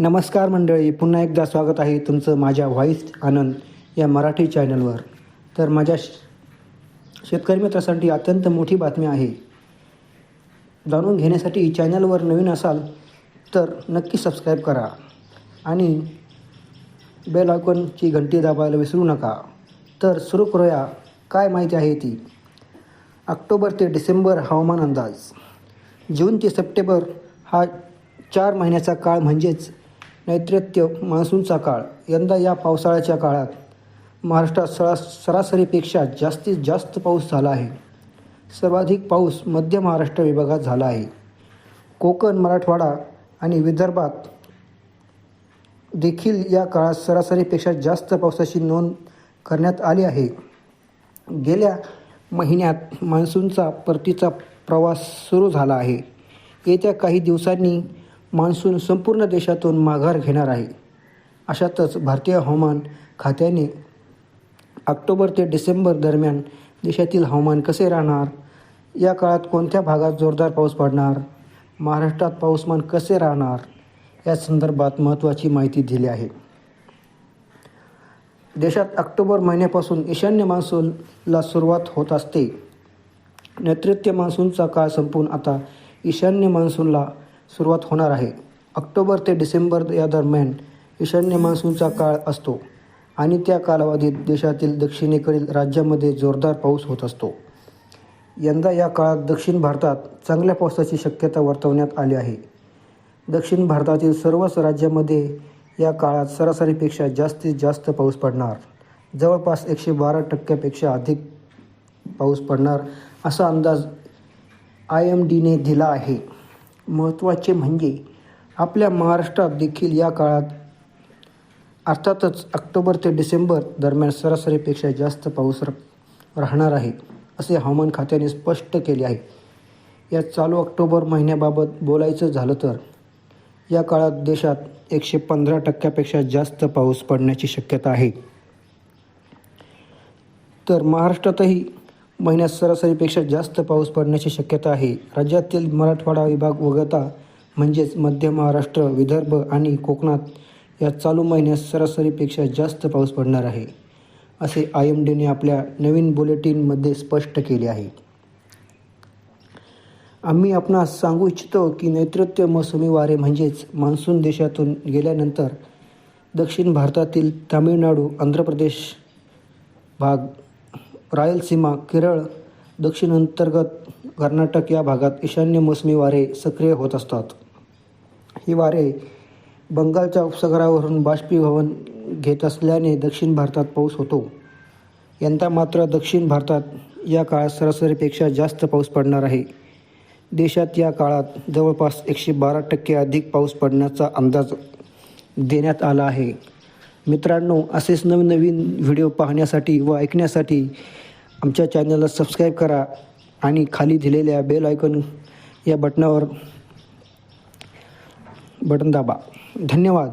नमस्कार मंडळी पुन्हा एकदा स्वागत आहे तुमचं माझ्या व्हॉईस आनंद या मराठी चॅनलवर. तर माझ्या श- शेतकरी मित्रासाठी अत्यंत मोठी बातमी आहे. जाणून घेण्यासाठी चॅनलवर नवीन असाल तर नक्की सबस्क्राईब करा आणि बेल आयकॉनची घंटी दाबायला विसरू नका. तर सुरू करूया काय माहिती आहे ती? ऑक्टोबर ते डिसेंबर हवामान अंदाज. जून ते सप्टेंबर हा चार महिन्याचा काळ म्हणजेच नैऋत्य मान्सूनचा काळ यंदा या पावसाळ्याच्या काळात महाराष्ट्रात सरा सरासरीपेक्षा जास्तीत जास्त पाऊस झाला आहे. सर्वाधिक पाऊस मध्य महाराष्ट्र विभागात झाला आहे. कोकण मराठवाडा आणि विदर्भात देखील या काळात सरासरीपेक्षा जास्त पावसाची नोंद करण्यात आली आहे. गेल्या महिन्यात मान्सूनचा परतीचा प्रवास सुरू झाला आहे. येत्या काही दिवसांनी मान्सून संपूर्ण देशातून माघार घेणार आहे. अशातच भारतीय हवामान खात्याने ऑक्टोबर ते डिसेंबर दरम्यान देशातील हवामान कसे राहणार? या काळात कोणत्या भागात जोरदार पाऊस पडणार? महाराष्ट्रात पाऊसमान कसे राहणार? या संदर्भात महत्त्वाची माहिती दिली आहे. देशात ऑक्टोबर महिन्यापासून ईशान्य मान्सूनला सुरुवात होत असते. नैऋत्य मान्सूनचा काळ संपून आता ईशान्य मान्सूनला सुरुवात होणार आहे. ऑक्टोबर ते डिसेंबर या दरम्यान ईशान्य मान्सूनचा काळ असतो आणि त्या कालावधीत देशातील दक्षिणेकडील राज्यामध्ये जोरदार पाऊस होत असतो. यंदा या काळात दक्षिण भारतात चांगल्या पावसाची शक्यता वर्तवण्यात आली आहे. दक्षिण भारतातील सर्वच राज्यामध्ये या काळात सरासरीपेक्षा जास्तीत जास्त पाऊस पडणार. जवळपास एकशे बारा टक्क्यापेक्षा अधिक पाऊस पडणार असा अंदाज आय एम डीने दिला आहे. महत्त्वाचे म्हणजे आपल्या महाराष्ट्रात देखील या काळात अर्थातच ऑक्टोबर ते डिसेंबर दरम्यान सरासरीपेक्षा जास्त पाऊस राहणार आहे असे हवामान खात्याने स्पष्ट केले आहे. या चालू ऑक्टोबर महिन्याबाबत बोलायचं झालं तर या काळात देशात एकशे पंधरा टक्क्यापेक्षा जास्त पाऊस पडण्याची शक्यता आहे. तर महाराष्ट्रातही महिन्यात सरासरीपेक्षा जास्त पाऊस पडण्याची शक्यता आहे. राज्यातील मराठवाडा विभाग वगळता म्हणजेच मध्य महाराष्ट्र विदर्भ आणि कोकणात या चालू महिन्यात सरासरीपेक्षा जास्त पाऊस पडणार आहे असे आय एम डीने आपल्या नवीन बुलेटिनमध्ये स्पष्ट केले आहे. आम्ही आपणास सांगू इच्छितो की नैऋत्य मोसमी वारे म्हणजेच मान्सून देशातून गेल्यानंतर दक्षिण भारतातील तामिळनाडू आंध्र प्रदेश भाग रायलसीमा केरळ दक्षिण अंतर्गत कर्नाटक या भागात ईशान्य मोसमी वारे सक्रिय होत असतात. ही वारे बंगालच्या उपसागरावरून बाष्पीभवन घेत असल्याने दक्षिण भारतात पाऊस होतो. यंदा मात्र दक्षिण भारतात या काळात सरासरीपेक्षा जास्त पाऊस पडणार आहे. देशात या काळात जवळपास एकशे बारा टक्के अधिक पाऊस पडण्याचा अंदाज देण्यात आला आहे. मित्रांनो असेच नवीन नवीन व्हिडिओ पाहण्यासाठी व ऐकण्यासाठी आमच्या चॅनलला सबस्क्राईब करा आणि खाली दिलेल्या बेल आयकॉन या बटनावर बटन दाबा. धन्यवाद.